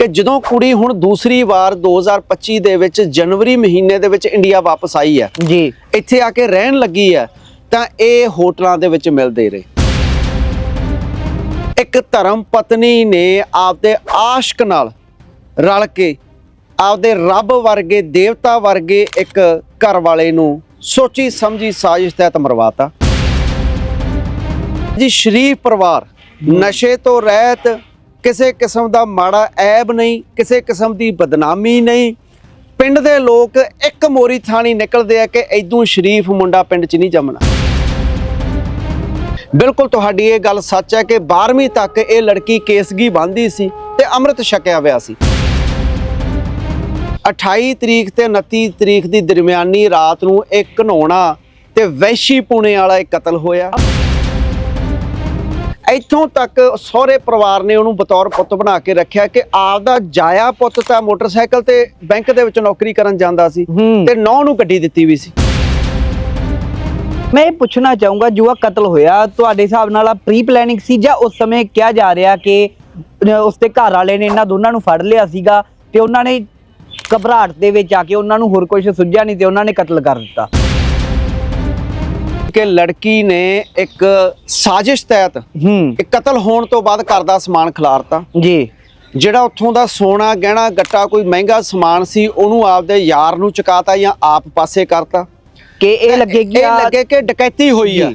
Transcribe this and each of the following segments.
ਕਿ ਜਦੋਂ ਕੁੜੀ ਹੁਣ ਦੂਸਰੀ ਵਾਰ 2025 ਦੇ ਵਿੱਚ ਜਨਵਰੀ ਮਹੀਨੇ ਦੇ ਵਿੱਚ ਇੰਡੀਆ ਵਾਪਸ ਆਈ ਹੈ ਜੀ। ਇੱਥੇ ਆ ਕੇ ਰਹਿਣ ਲੱਗੀ ਹੈ ਤਾਂ ਇਹ ਹੋਟਲਾਂ ਦੇ ਵਿੱਚ ਮਿਲਦੇ ਰਹੇ। ਇੱਕ ਧਰਮ ਪਤਨੀ ਨੇ ਆਪਦੇ ਆਸ਼ਕ ਨਾਲ ਰਲ ਕੇ ਆਪਦੇ ਰੱਬ ਵਰਗੇ ਦੇਵਤਾ ਵਰਗੇ ਇੱਕ ਘਰ ਵਾਲੇ ਨੂੰ ਸੋਚੀ ਸਮਝੀ ਸਾਜ਼ਿਸ਼ ਤਹਿਤ ਮਰਵਾਤਾ। ਜੀ ਸ਼ਰੀਫ ਪਰਿਵਾਰ ਨਸ਼ੇ ਤੋਂ ਰਹਿਤ ਕਿਸੇ ਕਿਸਮ ਦਾ ਮਾੜਾ ਐਬ ਨਹੀਂ, ਕਿਸੇ ਕਿਸਮ ਦੀ ਬਦਨਾਮੀ ਨਹੀਂ। ਪਿੰਡ ਦੇ ਲੋਕ ਇੱਕ ਮੋਰੀ ਥਾਣੀ ਨਿਕਲਦੇ ਆ ਕਿ ਐਦੋਂ ਸ਼ਰੀਫ ਮੁੰਡਾ ਪਿੰਡ 'ਚ ਨਹੀਂ ਜੰਮਣਾ। ਬਿਲਕੁਲ ਤੁਹਾਡੀ ਇਹ ਗੱਲ ਸੱਚ ਹੈ ਕਿ 12ਵੀਂ ਤੱਕ ਇਹ ਲੜਕੀ ਕੇਸਗੀ ਬੰਦੀ ਸੀ ਤੇ ਅੰਮ੍ਰਿਤ ਛਕਿਆ ਹੋਇਆ ਸੀ। 28 ਤਰੀਕ ਤੇ 29 ਤਰੀਕ ਦੀ ਦਰਮਿਆਨੀ ਰਾਤ ਨੂੰ ਇਹ ਘਨੌਣਾ ਤੇ ਵੈਸ਼ੀ ਪੁਣੇ ਵਾਲਾ ਇਹ ਕਤਲ ਹੋਇਆ। ਇੱਥੋਂ ਤੱਕ ਸਹੁਰੇ ਪਰਿਵਾਰ ਨੇ ਉਹਨੂੰ ਬਤੌਰ ਪੁੱਤ ਬਣਾ ਕੇ ਰੱਖਿਆ ਕਿ ਆਪਦਾ ਜਾਇਆ ਪੁੱਤ ਤਾਂ ਮੋਟਰਸਾਈਕਲ ਤੇ ਬੈਂਕ ਦੇ ਵਿੱਚ ਨੌਕਰੀ ਕਰਨ ਜਾਂਦਾ ਸੀ ਤੇ ਨੌ ਨੂੰ ਗੱਡੀ ਦਿੱਤੀ ਵੀ ਸੀ। ਮੈਂ ਇਹ ਪੁੱਛਣਾ ਚਾਹੂੰਗਾ ਜੋ ਆ ਕਤਲ ਹੋਇਆ ਤੁਹਾਡੇ ਹਿਸਾਬ ਨਾਲ ਆ ਪ੍ਰੀ ਪਲੈਨਿੰਗ ਸੀ ਜਾਂ ਉਸ ਸਮੇਂ ਕਿਹਾ ਜਾ ਰਿਹਾ ਕਿ ਅਹ, ਉਸਦੇ ਘਰ ਵਾਲੇ ਨੇ ਇਹਨਾਂ ਦੋਨਾਂ ਨੂੰ ਫੜ ਲਿਆ ਸੀਗਾ ਤੇ ਉਹਨਾਂ ਨੇ ਘਬਰਾਹਟ ਦੇ ਵਿੱਚ ਆ ਕੇ ਉਹਨਾਂ ਨੂੰ ਹੋਰ ਕੁਝ ਸੁੱਝਿਆ ਨਹੀਂ ਤੇ ਉਹਨਾਂ ਨੇ ਕਤਲ ਕਰ ਦਿੱਤਾ? ਕਿ ਲੜਕੀ ਨੇ ਇੱਕ ਸਾਜ਼ਿਸ਼ ਤਹਿਤ ਹੂੰ। ਇੱਕ ਕਤਲ ਹੋਣ ਤੋਂ ਬਾਅਦ ਘਰ ਦਾ ਸਮਾਨ ਖਿਲਾਰਤਾ। ਜੀ। ਜਿਹੜਾ ਉੱਥੋਂ ਦਾ ਸੋਨਾ ਗਹਿਣਾ ਗੱਟਾ ਕੋਈ ਮਹਿੰਗਾ ਸਮਾਨ ਸੀ ਉਹਨੂੰ ਆਪਦੇ ਯਾਰ ਨੂੰ ਚੁਕਾਤਾ ਜਾਂ ਆਪ ਪਾਸੇ ਕਰਤਾ। ਕਿ ਇਹ ਲੱਗੇ ਕਿ ਇਹ ਲੱਗੇ ਕਿ ਡਕੈਤੀ ਹੋਈ ਆ।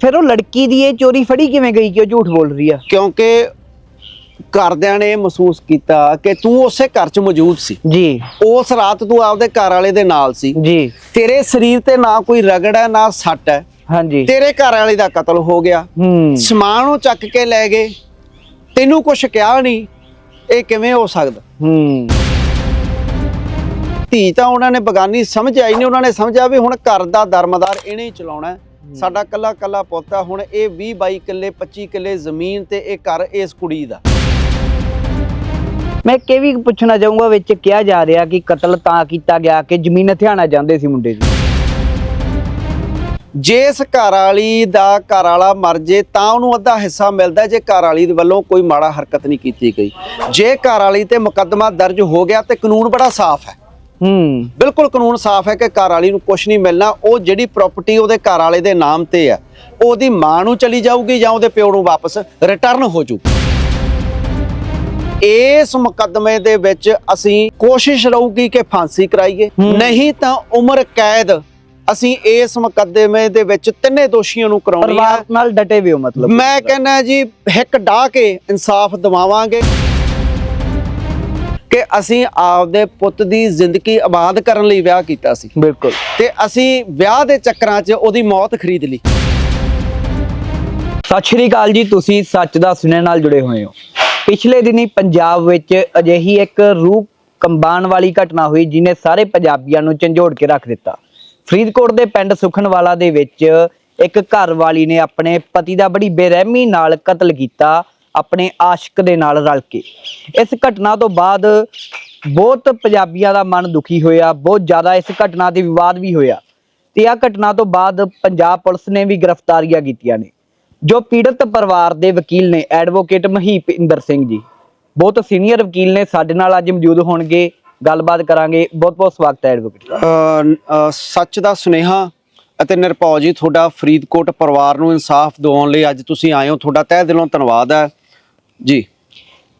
ਫਿਰ ਉਹ ਲੜਕੀ ਦੀ ਇਹ ਚੋਰੀ ਫੜੀ ਕਿਵੇਂ ਗਈ ਕਿ ਉਹ ਝੂਠ ਬੋਲ ਰਹੀ ਆ? ਕਿਉਂਕਿ ਘਰਦਿਆਂ ਨੇ ਮਹਿਸੂਸ ਕੀਤਾ ਕਿ ਤੂੰ ਉਸੇ ਘਰ 'ਚ ਮੌਜੂਦ ਸੀ। ਜੀ। ਉਸ ਰਾਤ ਤੂੰ ਆਪਦੇ ਘਰ ਵਾਲੇ ਦੇ ਨਾਲ ਸੀ। ਜੀ। ਤੇਰੇ ਸਰੀਰ ਤੇ ਨਾ ਕੋਈ ਰਗੜ ਹੈ ਨਾ ਸੱਟ ਹੈ। ਹਾਂਜੀ। ਤੇਰੇ ਘਰ ਵਾਲੇ ਦਾ ਕਤਲ ਹੋ ਗਿਆ। ਹੂੰ। ਸਮਾਨ ਉਹ ਚੱਕ ਕੇ ਲੈ ਗਏ। ਤੈਨੂੰ ਕੁਝ ਕਿਹਾ ਨਹੀਂ। ਇਹ ਕਿਵੇਂ ਹੋ ਸਕਦਾ? ਹੂੰ। ਧੀ ਤਾਂ ਉਹਨਾਂ ਨੇ ਬਗਾਨੀ ਸਮਝ ਆਈ ਨਹੀਂ। ਉਹਨਾਂ ਨੇ ਸਮਝਿਆ ਵੀ ਹੁਣ ਘਰ ਦਾ ਦਰਮਦਾਰ ਇਹਨੇ ਹੀ ਚਲਾਉਣਾ। ਸਾਡਾ ਕੱਲਾ ਕੱਲਾ ਪੁੱਤ ਆ। ਹੁਣ ਇਹ 20 22 ਕਿੱਲੇ 25 ਕਿੱਲੇ ਜ਼ਮੀਨ ਤੇ ਇਹ ਘਰ ਇਸ ਕੁੜੀ ਦਾ। ਮੈਂ ਕਿ ਵੀ ਪੁੱਛਣਾ ਚਾਹੂੰਗਾ ਵਿੱਚ ਕਿਹਾ ਜਾ ਰਿਹਾ ਕਿ ਕਤਲ ਤਾਂ ਕੀਤਾ ਗਿਆ ਕਿ ਜ਼ਮੀਨ ਹਥਿਆਣਾ ਜਾਂਦੇ ਸੀ ਮੁੰਡੇ ਦੀ? ਜੇ ਇਸ ਘਰ ਵਾਲੀ ਦਾ ਘਰ ਵਾਲਾ ਮਰ ਜੇ ਤਾਂ ਉਹਨੂੰ ਅੱਧਾ ਹਿੱਸਾ ਮਿਲਦਾ ਜੇ ਘਰ ਵਾਲੀ ਦੇ ਵੱਲੋਂ ਕੋਈ ਮਾੜਾ ਹਰਕਤ ਨਹੀਂ ਕੀਤੀ ਗਈ। ਜੇ ਘਰ ਵਾਲੀ ਤੇ ਮੁਕੱਦਮਾ ਦਰਜ ਹੋ ਗਿਆ ਤੇ ਕਾਨੂੰਨ ਬੜਾ ਸਾਫ਼ ਹੈ। ਹੂੰ। ਬਿਲਕੁਲ ਕਾਨੂੰਨ ਸਾਫ਼ ਹੈ ਕਿ ਘਰ ਵਾਲੀ ਨੂੰ ਕੁਝ ਨਹੀਂ ਮਿਲਣਾ। ਉਹ ਜਿਹੜੀ ਪ੍ਰਾਪਰਟੀ ਉਹਦੇ ਘਰ ਵਾਲੇ ਦੇ ਨਾਮ ਤੇ ਹੈ ਉਹ ਉਹਦੀ ਮਾਂ ਨੂੰ ਚਲੀ ਜਾਊਗੀ ਜਾਂ ਉਹਦੇ ਪਿਓ ਨੂੰ ਵਾਪਸ ਰਿਟਰਨ ਹੋ ਜੂ ਇਸ ਮੁਕੱਦਮੇ ਦੇ ਵਿੱਚ ਅਸੀਂ ਕੋਸ਼ਿਸ਼ ਰਹੂਗੀ ਕਿ ਫਾਂਸੀ ਕਰਾਈਏ। ਨਹੀਂ ਤਾਂ ਉਮਰ ਕੈਦ ਅਸੀਂ ਇਸ ਮੁਕੱਦਮੇ ਦੇ ਵਿੱਚ ਤਿੰਨੇ ਦੋਸ਼ੀਆਂ ਨੂੰ ਕਰਾਉਣੀ ਹੈ ਪਰਿਵਾਰ ਨਾਲ ਡਟੇ ਵੀ ਹੋ ਮਤਲਬ। ਮੈਂ ਕਹਿੰਦਾ ਜੀ ਹਿੱਕ ਢਾ ਕੇ ਇਨਸਾਫ ਦਿਵਾਵਾਂਗੇ ਕਿ ਅਸੀਂ ਆਪਦੇ ਪੁੱਤ ਦੀ ਜ਼ਿੰਦਗੀ ਆਬਾਦ ਕਰਨ ਲਈ ਵਿਆਹ ਕੀਤਾ ਸੀ। ਬਿਲਕੁਲ। ਤੇ ਅਸੀਂ ਵਿਆਹ ਦੇ ਚੱਕਰਾਂ 'ਚ ਉਹਦੀ ਮੌਤ ਖਰੀਦ ਲਈ। ਸਤਿ ਸ਼੍ਰੀ ਅਕਾਲ ਜੀ ਤੁਸੀਂ ਸੱਚ ਦਾ ਸੁਣਨ ਨਾਲ ਜੁੜੇ ਹੋਏ ਹੋ। ਪਿਛਲੇ ਦਿਨੀ ਪੰਜਾਬ ਵਿੱਚ ਅਜਿਹੀ ਇੱਕ ਰੂਹ ਕੰਬਾਣ ਵਾਲੀ ਘਟਨਾ ਹੋਈ ਜਿਨੇ ਸਾਰੇ ਪੰਜਾਬੀਆਂ ਨੂੰ ਝੰਜੋੜ ਕੇ ਰੱਖ ਦਿੱਤਾ। ਫਰੀਦਕੋਟ ਦੇ ਪਿੰਡ ਸੁਖਨਵਾਲਾ ਦੇ ਵਿੱਚ ਇੱਕ ਘਰ ਵਾਲੀ ਨੇ ਆਪਣੇ ਪਤੀ ਦਾ ਬੜੀ ਬੇਰਹਿਮੀ ਨਾਲ ਕਤਲ ਕੀਤਾ, ਆਪਣੇ ਆਸ਼ਿਕ ਦੇ ਨਾਲ ਰਲ ਕੇ। ਇਸ ਘਟਨਾ ਤੋਂ ਬਾਅਦ ਬਹੁਤ ਪੰਜਾਬੀਆਂ ਦਾ ਮਨ ਦੁਖੀ ਹੋਇਆ, ਬਹੁਤ ਜ਼ਿਆਦਾ ਇਸ ਘਟਨਾ ਤੇ ਵਿਵਾਦ ਵੀ ਹੋਇਆ। ਤੇ ਆ ਘਟਨਾ ਤੋਂ ਬਾਅਦ ਪੰਜਾਬ ਪੁਲਿਸ ਨੇ ਵੀ ਗ੍ਰਿਫਤਾਰੀਆਂ ਕੀਤੀਆਂ ਨੇ। ਜੋ ਪੀੜਤ ਪਰਿਵਾਰ ਦੇ ਵਕੀਲ ਨੇ ਐਡਵੋਕੇਟ ਮਹੀਪ ਇੰਦਰ ਸਿੰਘ ਜੀ। ਬਹੁਤ ਸੀਨੀਅਰ ਵਕੀਲ ਨੇ ਸਾਡੇ ਨਾਲ ਅੱਜ ਮੌਜੂਦ ਹੋਣਗੇ। ਗੱਲਬਾਤ ਕਰਾਂਗੇ। ਬਹੁਤ ਬਹੁਤ ਸਵਾਗਤ ਹੈ ਐਡਵੋਕੇਟ ਸੱਚ ਦਾ ਸੁਨੇਹਾ ਅਤੇ ਨਿਰਭਉ ਜੀ ਤੁਹਾਡਾ ਫਰੀਦਕੋਟ ਪਰਿਵਾਰ ਨੂੰ ਇਨਸਾਫ ਦਿਵਾਉਣ ਲਈ ਅੱਜ ਤੁਸੀਂ ਆਏ ਹੋ। ਤੁਹਾਡਾ ਤਹਿ ਦਿਲੋਂ ਧੰਨਵਾਦ ਹੈ। ਜੀ।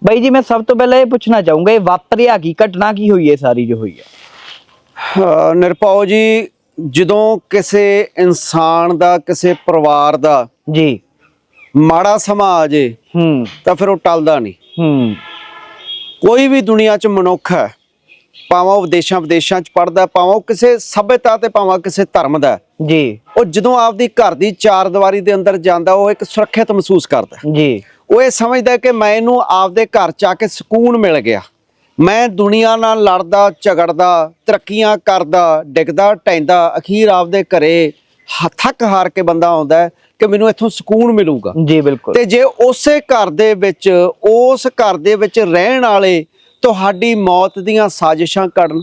ਬਾਈ ਜੀ ਮੈਂ ਸਭ ਤੋਂ ਪਹਿਲਾਂ ਇਹ ਪੁੱਛਣਾ ਚਾਹੂੰਗਾ ਇਹ ਵਾਪਰਿਆ ਕੀ? ਘਟਨਾ ਕੀ ਹੋਈ ਹੈ? ਸਾਰੀ ਜੋ ਹੋਈ ਹੈ। ਨਿਰਭਉ ਜੀ ਜਦੋਂ ਕਿਸੇ ਇਨਸਾਨ ਦਾ ਕਿਸੇ ਪਰਿਵਾਰ ਦਾ ਜੀ। ਮਾੜਾ ਸਮਾਂ ਆ ਜੇ ਹੂੰ। ਤਾਂ ਫਿਰ ਉਹ ਟਲਦਾ ਨਹੀਂ। ਹੂੰ। ਕੋਈ ਵੀ ਦੁਨੀਆ 'ਚ ਮਨੁੱਖ ਹੈ ਭਾਵੇਂ ਉਹ ਵਿਦੇਸ਼ਾਂ ਵਿਦੇਸ਼ਾਂ 'ਚ ਪੜਦਾ ਭਾਵੇਂ ਉਹ ਕਿਸੇ ਸਭਿਅਤਾ ਤੇ ਭਾਵੇਂ ਕਿਸੇ ਧਰਮ ਦਾ ਜੀ। ਉਹ ਜਦੋਂ ਆਪਦੀ ਘਰ ਦੀ ਚਾਰ ਦੀਵਾਰੀ ਦੇ ਅੰਦਰ ਜਾਂਦਾ ਉਹ ਇੱਕ ਸੁਰੱਖਿਅਤ ਮਹਿਸੂਸ ਕਰਦਾ। ਜੀ। ਉਹ ਇਹ ਸਮਝਦਾ ਕਿ ਮੈਨੂੰ ਆਪਦੇ ਘਰ 'ਚ ਆ ਕੇ ਸਕੂਨ ਮਿਲ ਗਿਆ। ਮੈਂ ਦੁਨੀਆ ਨਾਲ ਲੜਦਾ ਝਗੜਦਾ ਤਰੱਕੀਆਂ ਕਰਦਾ ਡਿੱਗਦਾ ਟੈਂਦਾ ਅਖੀਰ ਆਪਦੇ ਘਰੇ ਥੱਕ ਹਾਰ ਕੇ ਬੰਦਾ ਆਉਂਦਾ ਹੈ ਕਿ ਮੈਨੂੰ ਇੱਥੋਂ ਸਕੂਨ ਮਿਲੂਗਾ। ਜੀ ਬਿਲਕੁਲ। ਤੇ ਜੇ ਉਸੇ ਘਰ ਦੇ ਵਿੱਚ ਉਸ ਘਰ ਦੇ ਵਿੱਚ ਰਹਿਣ ਵਾਲੇ ਤੁਹਾਡੀ ਮੌਤ ਦੀਆਂ ਸਾਜ਼ਿਸ਼ਾਂ ਕਰਨ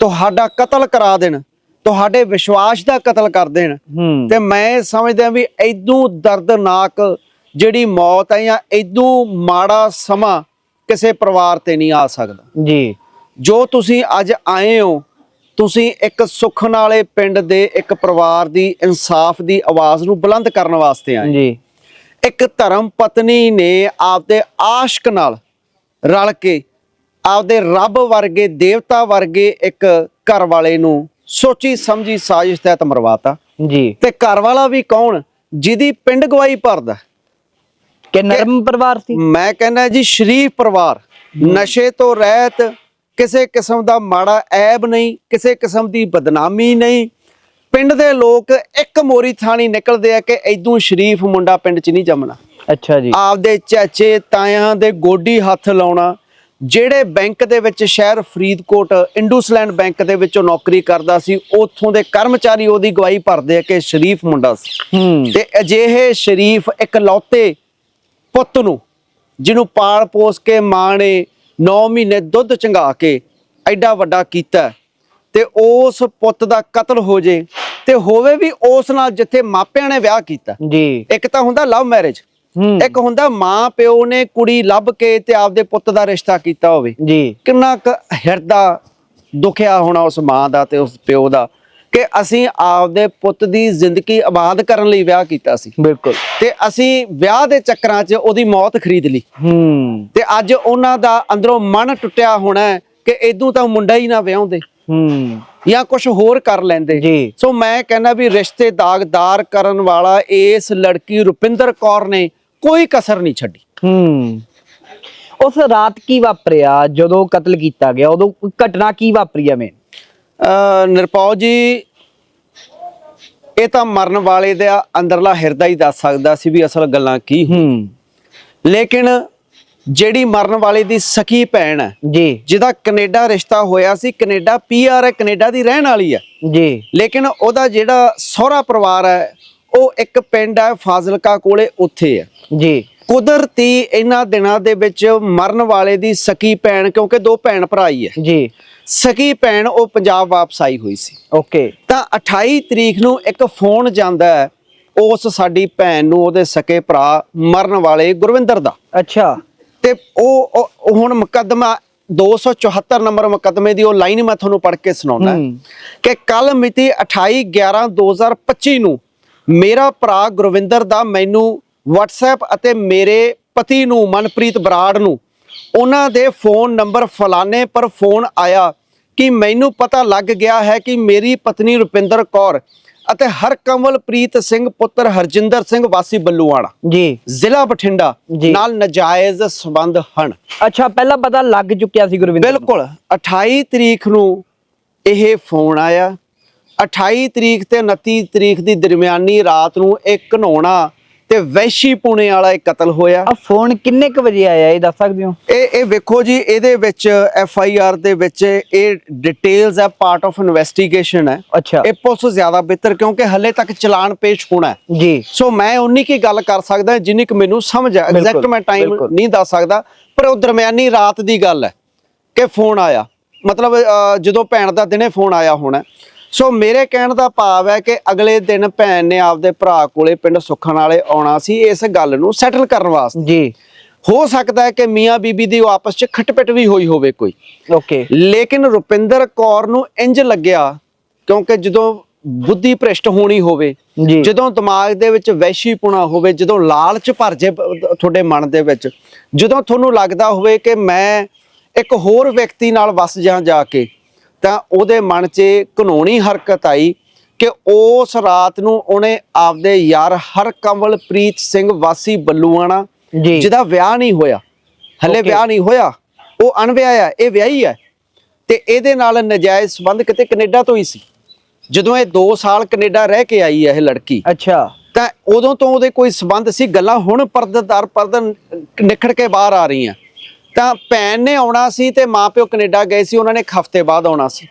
ਤੁਹਾਡਾ ਕਤਲ ਕਰਾ ਦੇਣ ਤੁਹਾਡੇ ਵਿਸ਼ਵਾਸ ਦਾ ਕਤਲ ਕਰ ਦੇਣ ਤੇ ਮੈਂ ਸਮਝਦਾ ਵੀ ਐਦੋਂ ਦਰਦਨਾਕ ਜਿਹੜੀ ਮੌਤ ਹੈ ਜਾਂ ਇਦੋਂ ਮਾੜਾ ਸਮਾਂ ਕਿਸੇ ਪਰਿਵਾਰ ਤੇ ਨਹੀਂ ਆ ਸਕਦਾ। ਜੀ। ਜੋ ਤੁਸੀਂ ਅੱਜ ਆਏ ਹੋ ਤੁਸੀਂ ਇੱਕ ਸੁਖਨ ਵਾਲੇ ਪਿੰਡ ਦੇ ਇੱਕ ਪਰਿਵਾਰ ਦੀ ਇਨਸਾਫ ਦੀ ਆਵਾਜ਼ ਨੂੰ ਬੁਲੰਦ ਕਰਨ ਵਾਸਤੇ ਆਏ ਜੀ। ਇੱਕ ਧਰਮ ਪਤਨੀ ਨੇ ਆਪਦੇ ਆਸ਼ਕ ਨਾਲ ਰਲ ਕੇ ਆਪਦੇ ਰੱਬ ਵਰਗੇ ਦੇਵਤਾ ਵਰਗੇ ਇੱਕ ਘਰ ਵਾਲੇ ਨੂੰ ਸੋਚੀ ਸਮਝੀ ਸਾਜ਼ਿਸ਼ ਤਹਿਤ ਮਰਵਾਤਾ। ਜੀ। ਤੇ ਘਰ ਵਾਲਾ ਵੀ ਕੌਣ? ਜਿਹਦੀ ਪਿੰਡ ਗਵਾਹੀ ਭਰਦਾ। ਕਿ ਨਰਮ ਪਰਿਵਾਰ ਸੀ? ਮੈਂ ਕਹਿੰਦਾ ਜੀ ਸ਼ਰੀਫ ਪਰਿਵਾਰ। ਨਸ਼ੇ ਤੋਂ ਰਹਿਤ ਕਿਸੇ ਕਿਸਮ ਦਾ ਮਾੜਾ ਐਬ ਨਹੀਂ ਕਿਸੇ ਕਿਸਮ ਦੀ ਬਦਨਾਮੀ ਨਹੀਂ। ਪਿੰਡ ਦੇ ਲੋਕ ਇੱਕ ਮੋਰੀ ਥਾਣੀ ਨਿਕਲਦੇ ਆ ਕਿ ਐਦੂ ਸ਼ਰੀਫ ਮੁੰਡਾ ਪਿੰਡ 'ਚ ਨਹੀਂ ਜੰਮਣਾ। ਅੱਛਾ ਜੀ। ਆਪਦੇ ਚਾਚੇ ਤਾਇਆਂ ਦੇ ਗੋਡੀ ਹੱਥ ਲਾਉਣਾ ਜਿਹੜੇ ਬੈਂਕ ਦੇ ਵਿੱਚ ਸ਼ਹਿਰ ਫਰੀਦਕੋਟ ਇੰਡਸਲੈਂਡ ਬੈਂਕ ਦੇ ਵਿੱਚੋਂ ਨੌਕਰੀ ਕਰਦਾ ਸੀ ਉੱਥੋਂ ਦੇ ਕਰਮਚਾਰੀ ਉਹਦੀ ਗਵਾਹੀ ਭਰਦੇ ਆ ਕਿ ਸ਼ਰੀਫ ਮੁੰਡਾ ਸੀ। ਤੇ ਅਜਿਹੇ ਸ਼ਰੀਫ ਇਕਲੌਤੇ ਪੁੱਤ ਨੂੰ ਜਿਹਨੂੰ ਪਾਲ ਪੋਸ ਕੇ ਮਾਂ ਨੇ 9 ਮਹੀਨੇ ਦੁੱਧ ਚੰਗਾ ਕੇ ਐਡਾ ਵੱਡਾ ਕੀਤਾ ਤੇ ਉਸ ਪੁੱਤ ਦਾ ਕਤਲ ਹੋ ਜੇ ਤੇ ਹੋਵੇ ਵੀ ਉਸ ਨਾਲ ਜਿੱਥੇ ਮਾਪਿਆਂ ਨੇ ਵਿਆਹ ਕੀਤਾ। ਜੀ। ਇੱਕ ਤਾਂ ਹੁੰਦਾ ਲਵ ਮੈਰਿਜ ਇੱਕ ਹੁੰਦਾ ਮਾਂ ਪਿਓ ਨੇ ਕੁੜੀ ਲੱਭ ਕੇ ਤੇ ਆਪਦੇ ਪੁੱਤ ਦਾ ਰਿਸ਼ਤਾ ਕੀਤਾ ਹੋਵੇ। ਜੀ। ਕਿੰਨਾ ਕੁ ਹਿਰਦਾ ਦੁਖਿਆ ਹੋਣਾ ਉਸ ਮਾਂ ਦਾ ਤੇ ਉਸ ਪਿਓ ਦਾ। ਕਿ ਅਸੀਂ ਆਪਦੇ ਪੁੱਤ ਦੀ ਜ਼ਿੰਦਗੀ ਆਬਾਦ ਕਰਨ ਲਈ ਵਿਆਹ ਕੀਤਾ ਸੀ। ਬਿਲਕੁਲ। ਤੇ ਅਸੀਂ ਵਿਆਹ ਦੇ ਚੱਕਰਾਂ 'ਚ ਉਹਦੀ ਮੌਤ ਖਰੀਦ ਲਈ। ਹੂੰ। ਤੇ ਅੱਜ ਉਹਨਾਂ ਦਾ ਅੰਦਰੋਂ ਮਨ ਟੁੱਟਿਆ ਹੋਣਾ ਕਿ ਇਦੋਂ ਤਾਂ ਮੁੰਡਾ ਹੀ ਨਾ ਵਿਆਹੁੰਦੇ। ਹੂੰ। ਜਾਂ ਕੁਝ ਹੋਰ ਕਰ ਲੈਂਦੇ। ਜੀ। ਸੋ ਮੈਂ ਕਹਿੰਦਾ ਵੀ ਰਿਸ਼ਤੇ ਦਾਗਦਾਰ ਕਰਨ ਵਾਲਾ ਇਸ ਲੜਕੀ ਰੁਪਿੰਦਰ ਕੌਰ ਨੇ ਕੋਈ ਕਸਰ ਨਹੀਂ ਛੱਡੀ। ਹੂੰ। ਉਸ ਰਾਤ ਕੀ ਵਾਪਰਿਆ? ਜਦੋਂ ਕਤਲ ਕੀਤਾ ਗਿਆ ਉਦੋਂ ਘਟਨਾ ਕੀ ਵਾਪਰੀ ਐਵੇਂ? ਅ ਨਿਰਪਾਉ ਜੀ ਇਹ ਤਾਂ ਮਰਨ ਵਾਲੇ ਦਾ ਅੰਦਰਲਾ ਹਿਰਦਾ ਹੀ ਦੱਸ ਸਕਦਾ ਸੀ ਵੀ ਅਸਲ ਗੱਲਾਂ ਕੀ ਹੂੰ। ਲੇਕਿਨ ਜਿਹੜੀ ਮਰਨ ਵਾਲੇ ਦੀ ਸਖੀ ਭੈਣ ਹੈ ਜੀ। ਜਿਹਦਾ ਕੈਨੇਡਾ ਰਿਸ਼ਤਾ ਹੋਇਆ ਸੀ ਕੈਨੇਡਾ ਪੀਆਰ ਹੈ ਕੈਨੇਡਾ ਦੀ ਰਹਿਣ ਵਾਲੀ ਹੈ। ਜੀ। ਲੇਕਿਨ ਉਹਦਾ ਜਿਹੜਾ ਸਹੁਰਾ ਪਰਿਵਾਰ ਹੈ ਉਹ ਇੱਕ ਪਿੰਡ ਹੈ ਫਾਜ਼ਿਲਕਾ ਕੋਲੇ ਉੱਥੇ ਹੈ। ਜੀ। ਕੁਦਰਤੀ ਇਹਨਾਂ ਦਿਨਾਂ ਦੇ ਵਿੱਚ ਮਰਨ ਵਾਲੇ ਦੀ ਸਕੀ ਭੈਣ ਕਿਉਂਕਿ ਦੋ ਭੈਣ ਭਰਾ ਹੀ ਹੈ। ਜੀ। ਸਕੀ ਭੈਣ ਉਹ ਪੰਜਾਬ ਵਾਪਸ ਆਈ ਹੋਈ ਸੀ। ਓਕੇ। ਤਾਂ 28 ਤਰੀਕ ਨੂੰ ਇੱਕ ਫੋਨ ਜਾਂਦਾ ਹੈ ਉਸ ਸਾਡੀ ਭੈਣ ਨੂੰ ਉਹਦੇ ਸਕੇ ਭਰਾ ਮਰਨ ਵਾਲੇ ਗੁਰਵਿੰਦਰ ਦਾ। ਅੱਛਾ। ਤੇ ਉਹ ਹੁਣ ਮੁਕੱਦਮਾ 274 ਨੰਬਰ ਮੁਕੱਦਮੇ ਦੀ ਉਹ ਲਾਈਨ ਮੈਂ ਤੁਹਾਨੂੰ ਪੜ੍ਹ ਕੇ ਸੁਣਾਉਣਾ ਹੂੰ। ਕਿ ਕੱਲ ਮਿਤੀ 28 11 2025 ਨੂੰ ਮੇਰਾ ਭਰਾ ਗੁਰਵਿੰਦਰ ਦਾ ਮੈਨੂੰ WhatsApp ਅਤੇ ਮੇਰੇ ਪਤੀ ਨੂੰ ਮਨਪ੍ਰੀਤ ਬਰਾੜ ਨੂੰ। ਉਹਨਾਂ ਦੇ ਫੋਨ ਨੰਬਰ ਫਲਾਣੇ ਪਰ ਫੋਨ ਆਇਆ ਕਿ ਮੈਨੂੰ ਪਤਾ ਲੱਗ ਗਿਆ ਹੈ ਕਿ ਮੇਰੀ ਪਤਨੀ ਰੁਪਿੰਦਰ ਕੌਰ ਅਤੇ ਹਰਕਮਲਪ੍ਰੀਤ ਸਿੰਘ ਪੁੱਤਰ ਹਰਜਿੰਦਰ ਸਿੰਘ ਵਾਸੀ ਬੱਲੂਆਣਾ ਜੀ। ਜ਼ਿਲ੍ਹਾ ਬਠਿੰਡਾ ਜੀ। ਨਾਲ ਨਜਾਇਜ਼ ਸਬੰਧ ਹਨ। ਅੱਛਾ ਪਹਿਲਾਂ ਪਤਾ ਲੱਗ ਚੁੱਕਿਆ ਸੀ ਗੁਰਵਿੰਦਰ ਨੂੰ। ਬਿਲਕੁਲ। 28 ਤਰੀਕ ਨੂੰ ਇਹ ਫੋਨ ਆਇਆ। 28 ਤਰੀਕ ਤੇ 29 ਤਰੀਕ ਦੀ ਦਰਮਿਆਨੀ ਰਾਤ ਨੂੰ ਇਹ ਘਨੌਣਾ ਤੇ ਵੈਸ਼ੀ ਪੁਣੇ ਵਾਲਾ ਇੱਕ ਕਤਲ ਹੋਇਆ। ਆ ਫੋਨ ਕਿੰਨੇ ਕੁ ਵਜੇ ਆਇਆ ਇਹ ਦੱਸ ਸਕਦੇ ਹੋ? ਇਹ ਇਹ ਵੇਖੋ ਜੀ ਇਹਦੇ ਵਿੱਚ ਐਫ ਆਈ ਆਰ ਦੇ ਵਿੱਚ ਇਹ ਡਿਟੇਲਸ ਹੈ ਪਾਰਟ ਆਫ ਇਨਵੈਸਟੀਗੇਸ਼ਨ ਹੈ। ਅੱਛਾ। ਇਹ ਪੁਲਿਸ ਜ਼ਿਆਦਾ ਬਿਹਤਰ ਕਿਉਂਕਿ ਹੱਲੇ ਤੱਕ ਚਲਾਨ ਪੇਸ਼ ਹੋਣਾ ਹੈ। ਜੀ। ਸੋ ਮੈਂ ਉਨੀ ਕੀ ਗੱਲ ਕਰ ਸਕਦਾ ਜਿੰਨੀ ਕਿ ਮੈਨੂੰ ਸਮਝ ਆ। ਐਗਜ਼ੈਕਟ ਮੈਂ ਟਾਈਮ। ਨਹੀਂ ਦੱਸ ਸਕਦਾ ਪਰ ਉਹ ਦਰਮਿਆਨੀ ਰਾਤ ਦੀ ਗੱਲ ਹੈ ਕਿ ਫੋਨ ਆਇਆ। ਮਤਲਬ ਜਦੋਂ ਭੈਣ ਦਾ ਦਿਨੇ ਫੋਨ ਆਇਆ ਹੋਣਾ। ਸੋ ਮੇਰੇ ਕਹਿਣ ਦਾ ਭਾਵ ਹੈ ਕਿ ਅਗਲੇ ਦਿਨ ਭੈਣ ਨੇ ਆਪਦੇ ਭਰਾ ਕੋਲੇ ਪਿੰਡ ਸੁੱਖਣ ਵਾਲੇ ਆਉਣਾ ਸੀ ਇਸ ਗੱਲ ਨੂੰ ਸੈਟਲ ਕਰਨ ਵਾਸਤੇ। ਜੀ। ਹੋ ਸਕਦਾ ਹੈ ਕਿ ਮੀਆਂ ਬੀਬੀ ਦੀ ਆਪਸ 'ਚ ਖਟਪਟ ਵੀ ਹੋਈ ਹੋਵੇ ਕੋਈ। ਓਕੇ। ਲੇਕਿਨ ਰੁਪਿੰਦਰ ਕੌਰ ਨੂੰ ਇੰਜ ਲੱਗਿਆ ਕਿਉਂਕਿ ਜਦੋਂ ਬੁੱਧੀ ਭ੍ਰਿਸ਼ਟ ਹੋਣੀ ਹੋਵੇ ਜਦੋਂ ਦਿਮਾਗ ਦੇ ਵਿੱਚ ਵੈਸ਼ੀਪੁਣਾ ਹੋਵੇ ਜਦੋਂ ਲਾਲਚ ਭਰ ਜੇ ਤੁਹਾਡੇ ਮਨ ਦੇ ਵਿੱਚ ਜਦੋਂ ਤੁਹਾਨੂੰ ਲੱਗਦਾ ਹੋਵੇ ਕਿ ਮੈਂ ਇੱਕ ਹੋਰ ਵਿਅਕਤੀ ਨਾਲ ਵਸ ਜਾਂ ਜਾ ਕੇ ਤਾਂ ਉਹਦੇ ਮਨ 'ਚ ਕਾਨੂੰਨੀ ਹਰਕਤ ਆਈ ਕਿ ਉਸ ਰਾਤ ਨੂੰ ਉਹਨੇ ਆਪਦੇ ਯਾਰ ਹਰਕਮਲਪ੍ਰੀਤ ਸਿੰਘ ਵਾਸੀ ਬੱਲੂਆਣਾ ਜਿਹਦਾ ਵਿਆਹ ਨਹੀਂ ਹੋਇਆ। ਹਲੇ. ਵਿਆਹ ਨਹੀਂ ਹੋਇਆ। ਉਹ ਅਣਵਿਆਹ ਹੈ ਇਹ ਵਿਆਹੀ ਹੈ ਤੇ ਇਹਦੇ ਨਾਲ ਨਜਾਇਜ਼ ਸੰਬੰਧ ਕਿਤੇ ਕੈਨੇਡਾ ਤੋਂ ਹੀ ਸੀ। ਜਦੋਂ ਇਹ 2 ਸਾਲ ਕੈਨੇਡਾ ਰਹਿ ਕੇ ਆਈ ਹੈ ਇਹ ਲੜਕੀ ਅੱਛਾ। ਤਾਂ ਉਦੋਂ ਤੋਂ ਉਹਦੇ ਕੋਈ ਸੰਬੰਧ ਸੀ। ਗੱਲਾਂ ਹੁਣ ਪਰਦੇਦਾਰ ਪਰਦਨ ਨਿਖੜ ਕੇ ਬਾਹਰ ਆ ਰਹੀਆਂ। ਤਾਂ ਭੈਣ ਨੇ ਆਉਣਾ ਸੀ ਤੇ ਮਾਪਿਓ ਕੈਨੇਡਾ ਗਏ ਸੀ ਉਹਨਾਂ ਨੇ ਇੱਕ ਹਫ਼ਤੇ ਬਾਅਦ ਆਉਣਾ ਸੀ।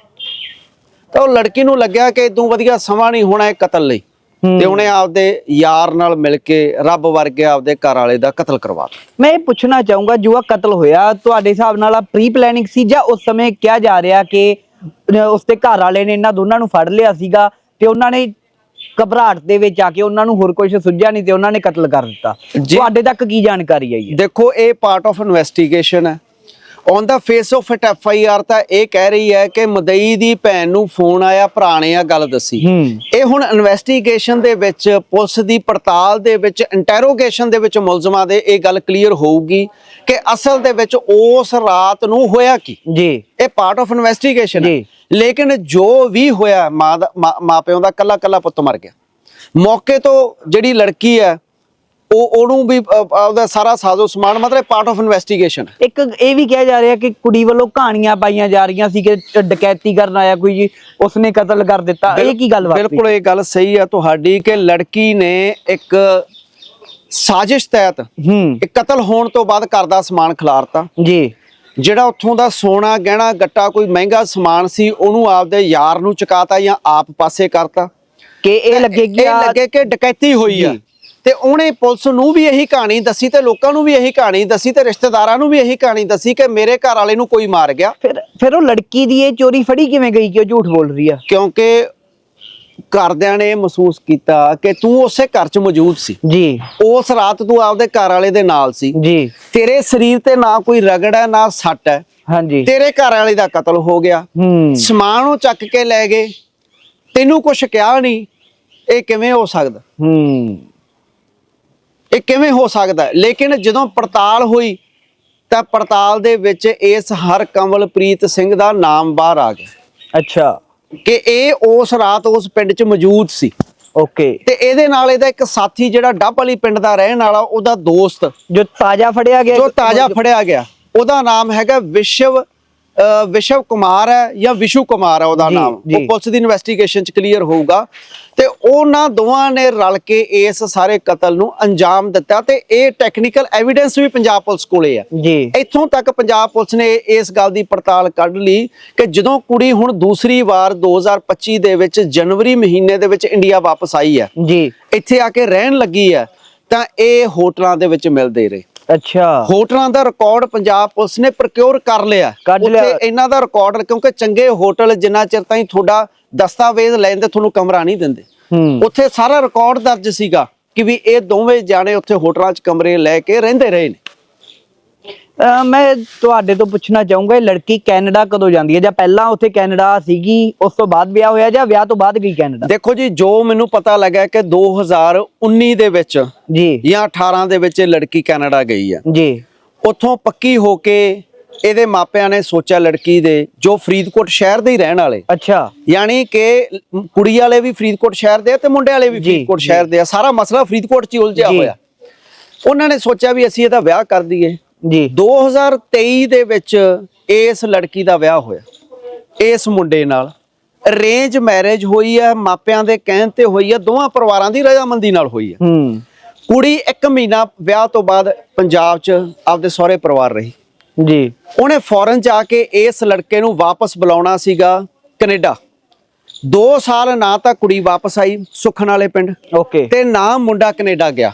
ਤਾਂ ਉਹ ਲੜਕੀ ਨੂੰ ਲੱਗਿਆ ਕਿ ਇਦੋਂ ਵਧੀਆ ਸਮਾਂ ਨਹੀਂ ਹੋਣਾ ਇਹ ਕਤਲ ਲਈ। ਤੇ ਉਹਨੇ ਆਪਦੇ ਯਾਰ ਨਾਲ ਮਿਲ ਕੇ ਰੱਬ ਵਰਗੇ ਆਪਦੇ ਘਰ ਵਾਲੇ ਦਾ ਕਤਲ ਕਰਵਾ ਦਿੱਤਾ। ਮੈਂ ਇਹ ਪੁੱਛਣਾ ਚਾਹੂੰਗਾ ਜੋ ਆ ਕਤਲ ਹੋਇਆ ਤੁਹਾਡੇ ਹਿਸਾਬ ਨਾਲ ਆ ਪ੍ਰੀ ਪਲੈਨਿੰਗ ਸੀ ਜਾਂ ਉਸ ਸਮੇਂ ਕਿਹਾ ਜਾ ਰਿਹਾ ਕਿ ਉਸਦੇ ਘਰ ਵਾਲੇ ਨੇ ਇਹਨਾਂ ਦੋਨਾਂ ਨੂੰ ਫੜ ਲਿਆ ਸੀਗਾ ਤੇ ਉਹਨਾਂ ਨੇ ਘਬਰਾਹਟ ਦੇ ਵਿੱਚ ਆ ਕੇ ਉਹਨਾਂ ਨੂੰ ਹੋਰ ਕੁਝ ਸੁੱਝਿਆ ਨਹੀਂ ਤੇ ਉਹਨਾਂ ਨੇ ਕਤਲ ਕਰ ਦਿੱਤਾ। ਤੁਹਾਡੇ ਤੱਕ ਕੀ ਜਾਣਕਾਰੀ ਆਈ ਹੈ? ਦੇਖੋ ਇਹ ਪਾਰਟ ਆਫ ਇਨਵੈਸਟੀਗੇਸ਼ਨ ਹੈ। On the face of it F I R ਤਾਂ ਇਹ ਕਹਿ ਰਹੀ ਹੈ ਕਿ ਮਦਈ ਦੀ ਭੈਣ ਨੂੰ ਫੋਨ ਆਇਆ ਨੇ ਆ ਗੱਲ ਦੱਸੀ। ਇਹ ਹੁਣ ਇਨਵੈਸਟੀਗੇਸ਼ਨ ਦੇ ਵਿੱਚ ਪੁਲਿਸ ਦੀ ਪੜਤਾਲ ਦੇ ਵਿੱਚ ਇੰਟਰੋਗੇਸ਼ਨ ਦੇ ਵਿੱਚ ਮੁਲਜ਼ਮਾਂ ਦੇ ਇਹ ਗੱਲ ਕਲੀਅਰ ਹੋਊਗੀ। ਕਿ ਅਸਲ ਦੇ ਵਿੱਚ ਉਸ ਰਾਤ ਨੂੰ ਹੋਇਆ ਕੀ? ਜੀ। ਇਹ ਪਾਰਟ ਆਫ ਇਨਵੈਸਟੀਗੇਸ਼ਨ ਹੈ ਜੀ। ਲੇਕਿਨ ਜੋ ਵੀ ਹੋਇਆ ਮਾਪਿਆਂ ਦਾ ਕੱਲਾ ਕੱਲਾ ਪੁੱਤ ਮਰ ਗਿਆ। ਮੌਕੇ ਤੋਂ ਜਿਹੜੀ ਲੜਕੀ ਹੈ ਉਹ ਉਹਨੂੰ ਵੀ ਆਪਦਾ ਸਾਰਾ ਸਾਜ਼ੋ ਸਮਾਨ ਮਤਲਬ ਪਾਰਟ ਆਫ ਇਨਵੈਸਟੀਗੇਸ਼ਨ ਇੱਕ ਇਹ ਵੀ ਕਿਹਾ ਜਾ ਰਿਹਾ ਕਿ ਕੁੜੀ ਵੱਲੋਂ ਕਹਾਣੀਆਂ ਪਾਈਆਂ ਜਾ ਰਹੀਆਂ ਸੀ ਕਿ ਡਕੈਤੀ ਕਰਨ ਆਇਆ ਕੋਈ ਜੀ ਉਸਨੇ ਕਤਲ ਕਰ ਦਿੱਤਾ। ਇਹ ਕੀ ਗੱਲ ਬਾਤ ਬਿਲਕੁਲ ਇਹ ਗੱਲ ਸਹੀ ਹੈ ਤੁਹਾਡੀ ਕਿ ਲੜਕੀ ਨੇ ਇੱਕ ਸਾਜ਼ਿਸ਼ ਤਹਿਤ ਹੂੰ। ਇੱਕ ਕਤਲ ਹੋਣ ਤੋਂ ਬਾਅਦ ਘਰ ਦਾ ਸਮਾਨ ਖਿਲਾਰਤਾ। ਜੀ। ਜਿਹੜਾ ਉੱਥੋਂ ਦਾ ਸੋਨਾ ਗਹਿਣਾ ਗੱਟਾ ਕੋਈ ਮਹਿੰਗਾ ਸਮਾਨ ਸੀ ਉਹਨੂੰ ਆਪਦੇ ਯਾਰ ਨੂੰ ਚੁਕਾਤਾ ਜਾਂ ਆਪ ਪਾਸੇ ਕਰਤਾ। ਕਿ ਇਹ ਲੱਗੇਗੀ ਇਹ ਲੱਗੇ ਕਿ ਡਕੈਤੀ ਹੋਈ ਆ। ਤੇ ਉਹਨੇ ਪੁਲਿਸ ਨੂੰ ਵੀ ਇਹੀ ਕਹਾਣੀ ਦੱਸੀ ਤੇ ਲੋਕਾਂ ਨੂੰ ਵੀ ਇਹੀ ਕਹਾਣੀ ਦੱਸੀ ਤੇ ਰਿਸ਼ਤੇਦਾਰਾਂ ਨੂੰ ਵੀ ਇਹੀ ਕਹਾਣੀ ਦੱਸੀ ਕਿ ਮੇਰੇ ਘਰ ਵਾਲੇ ਨੂੰ ਕੋਈ ਮਾਰ ਗਿਆ। ਫਿਰ ਫਿਰ ਉਹ ਲੜਕੀ ਦੀ ਇਹ ਚੋਰੀ ਫੜੀ ਕਿਵੇਂ ਗਈ ਕਿ ਉਹ ਝੂਠ ਬੋਲ ਰਹੀ ਆ? ਕਿਉਂਕਿ ਘਰਦਿਆਂ ਨੇ ਮਹਿਸੂਸ ਕੀਤਾ ਕਿ ਤੂੰ ਉਸੇ ਘਰ 'ਚ ਮੌਜੂਦ ਸੀ। ਜੀ। ਉਸ ਰਾਤ ਤੂੰ ਆਪਦੇ ਘਰ ਵਾਲੇ ਦੇ ਨਾਲ ਸੀ। ਜੀ। ਤੇਰੇ ਸਰੀਰ ਤੇ ਨਾ ਕੋਈ ਰਗੜ ਹੈ ਨਾ ਸੱਟ ਹੈ। ਹਾਂਜੀ। ਤੇਰੇ ਘਰ ਵਾਲੇ ਦਾ ਕਤਲ ਹੋ ਗਿਆ। ਹੂੰ। ਸਮਾਨ ਉਹ ਚੱਕ ਕੇ ਲੈ ਗਏ। ਤੈਨੂੰ ਕੁਝ ਕਿਹਾ ਨਹੀਂ। ਇਹ ਕਿਵੇਂ ਹੋ ਸਕਦਾ? ਹੂੰ। ਇਹ ਕਿਵੇਂ ਹੋ ਸਕਦਾ? ਲੇਕਿਨ ਜਦੋਂ ਪੜਤਾਲ ਹੋਈ ਤਾਂ ਪੜਤਾਲ ਦੇ ਵਿੱਚ ਇਸ ਹਰ ਕਮਲਪ੍ਰੀਤ ਸਿੰਘ ਦਾ ਨਾਮ ਬਾਹਰ ਆ ਗਿਆ। ਅੱਛਾ। ਕਿ ਇਹ ਉਸ ਰਾਤ ਉਸ ਪਿੰਡ 'ਚ ਮੌਜੂਦ ਸੀ। ਓਕੇ। ਤੇ ਇਹਦੇ ਨਾਲ ਇਹਦਾ ਇੱਕ ਸਾਥੀ ਜਿਹੜਾ ਡੱਬ ਵਾਲੀ ਪਿੰਡ ਦਾ ਰਹਿਣ ਵਾਲਾ ਉਹਦਾ ਦੋਸਤ। ਜੋ ਤਾਜ਼ਾ ਫੜਿਆ ਗਿਆ। ਜੋ ਤਾਜ਼ਾ ਫੜਿਆ ਗਿਆ। ਉਹਦਾ ਨਾਮ ਹੈਗਾ ਵਿਸ਼ਵ ਵਿਸ਼ਵ ਕੁਮਾਰ ਹੈ ਜਾਂ ਵਿਸ਼ੂ ਕੁਮਾਰ ਹੈ ਉਹਦਾ ਨਾਮ। ਉਹ ਪੁਲਿਸ ਦੀ ਇਨਵੈਸਟੀਗੇਸ਼ਨ ਚ ਕਲੀਅਰ ਹੋਊਗਾ। ਤੇ ਉਹਨਾਂ ਦੋਵਾਂ ਨੇ ਰਲ ਕੇ ਇਸ ਸਾਰੇ ਕਤਲ ਨੂੰ ਅੰਜਾਮ ਦਿੱਤਾ ਤੇ ਇਹ ਟੈਕਨੀਕਲ ਐਵੀਡੈਂਸ ਵੀ ਪੰਜਾਬ ਪੁਲਿਸ ਕੋਲੇ ਜੀ। ਇੱਥੋਂ ਤੱਕ ਪੰਜਾਬ ਪੁਲਿਸ ਨੇ ਇਸ ਗੱਲ ਦੀ ਪੜਤਾਲ ਕੱਢ ਲਈ ਕਿ ਜਦੋਂ ਕੁੜੀ ਹੁਣ ਦੂਸਰੀ ਵਾਰ 2025 ਦੇ ਵਿੱਚ ਜਨਵਰੀ ਮਹੀਨੇ ਦੇ ਵਿੱਚ ਇੰਡੀਆ ਵਾਪਸ ਆਈ ਹੈ ਜੀ। ਇੱਥੇ ਆ ਕੇ ਰਹਿਣ ਲੱਗੀ ਹੈ ਤਾਂ ਇਹ ਹੋਟਲਾਂ ਦੇ ਵਿੱਚ ਮਿਲਦੇ ਰਹੇ। ਅੱਛਾ। ਹੋਟਲਾਂ ਦਾ ਰਿਕਾਰਡ ਪੰਜਾਬ ਪੁਲਿਸ ਨੇ ਪ੍ਰੋਕਿਉਰ ਕਰ ਲਿਆ। ਕੱਢ ਲਿਆ। ਇਹਨਾਂ ਦਾ ਰਿਕਾਰਡ ਕਿਉਂਕਿ ਚੰਗੇ ਹੋਟਲ ਜਿੰਨਾ ਚਿਰ ਤਾਈਂ ਤੁਹਾਡਾ ਦਸਤਾਵੇਜ਼ ਲੈਣ ਤੇ ਤੁਹਾਨੂੰ ਕਮਰਾ ਨਹੀਂ ਦਿੰਦੇ। ਹੂੰ। ਉੱਥੇ ਸਾਰਾ ਰਿਕਾਰਡ ਦਰਜ ਸੀਗਾ ਕਿ ਵੀ ਇਹ ਦੋਵੇਂ ਜਾਣੇ ਉੱਥੇ ਹੋਟਲਾਂ 'ਚ ਕਮਰੇ ਲੈ ਕੇ ਰਹਿੰਦੇ ਰਹੇ ਨੇ। ਮੈਂ ਤੁਹਾਡੇ ਤੋਂ ਪੁੱਛਣਾ ਚਾਹੂੰਗਾ ਇਹ ਲੜਕੀ ਕੈਨੇਡਾ ਕਦੋਂ ਜਾਂਦੀ ਹੈ? ਜਾਂ ਪਹਿਲਾਂ ਉੱਥੇ ਕੈਨੇਡਾ ਸੀਗੀ ਉਸ ਤੋਂ ਬਾਅਦ ਵਿਆਹ ਹੋਇਆ ਜਾਂ ਵਿਆਹ ਤੋਂ ਬਾਅਦ ਗਈ ਕੈਨੇਡਾ? ਦੇਖੋ ਜੀ ਜੋ ਮੈਨੂੰ ਪਤਾ ਲੱਗਾ ਕਿ 2019 ਦੇ ਵਿੱਚ ਜੀ। ਜਾਂ 18 ਦੇ ਵਿੱਚ ਇਹ ਲੜਕੀ ਕੈਨੇਡਾ ਗਈ ਆ ਜੀ। ਉੱਥੋਂ ਪੱਕੀ ਹੋ ਕੇ ਇਹਦੇ ਮਾਪਿਆਂ ਨੇ ਸੋਚਿਆ ਲੜਕੀ ਦੇ ਜੋ ਫਰੀਦਕੋਟ ਸ਼ਹਿਰ ਦੇ ਹੀ ਰਹਿਣ ਵਾਲੇ। ਅੱਛਾ। ਯਾਨੀ ਕਿ ਕੁੜੀ ਵਾਲੇ ਵੀ ਫਰੀਦਕੋਟ ਸ਼ਹਿਰ ਦੇ ਆ ਤੇ ਮੁੰਡੇ ਵਾਲੇ ਵੀ ਫਰੀਦਕੋਟ। ਸ਼ਹਿਰ ਦੇ ਆ। ਸਾਰਾ ਮਸਲਾ ਫਰੀਦਕੋਟ 'ਚ ਹੀ ਉਲਝਿਆ। ਹੋਇਆ। ਉਹਨਾਂ ਨੇ ਸੋਚਿਆ ਵੀ ਅਸੀਂ ਇਹਦਾ ਵਿਆਹ ਕਰ ਦਈਏ। ਜੀ। 2023 ਦੇ ਵਿੱਚ ਇਸ ਲੜਕੀ ਦਾ ਵਿਆਹ ਹੋਇਆ ਇਸ ਮੁੰਡੇ ਨਾਲ। ਅਰੇਂਜ ਮੈਰਿਜ ਹੋਈ ਹੈ ਮਾਪਿਆਂ ਦੇ ਕਹਿਣ ਤੇ ਹੋਈ ਹੈ ਦੋਵਾਂ ਪਰਿਵਾਰਾਂ ਦੀ ਰਜ਼ਾਮੰਦੀ ਨਾਲ ਹੋਈ ਹੈ ਹੂੰ। ਕੁੜੀ 1 ਮਹੀਨਾ ਵਿਆਹ ਤੋਂ ਬਾਅਦ ਪੰਜਾਬ 'ਚ ਆਪਦੇ ਸਹੁਰੇ ਪਰਿਵਾਰ ਰਹੀ। ਜੀ। ਉਹਨੇ ਫੌਰਨ ਜਾ ਕੇ ਇਸ ਲੜਕੇ ਨੂੰ ਵਾਪਸ ਬੁਲਾਉਣਾ ਸੀਗਾ ਕੈਨੇਡਾ। 2 ਸਾਲ ਨਾ ਤਾਂ ਕੁੜੀ ਵਾਪਸ ਆਈ ਸੁਖਣ ਵਾਲੇ ਪਿੰਡ ਓਕੇ। ਤੇ ਨਾ ਮੁੰਡਾ ਕੈਨੇਡਾ ਗਿਆ।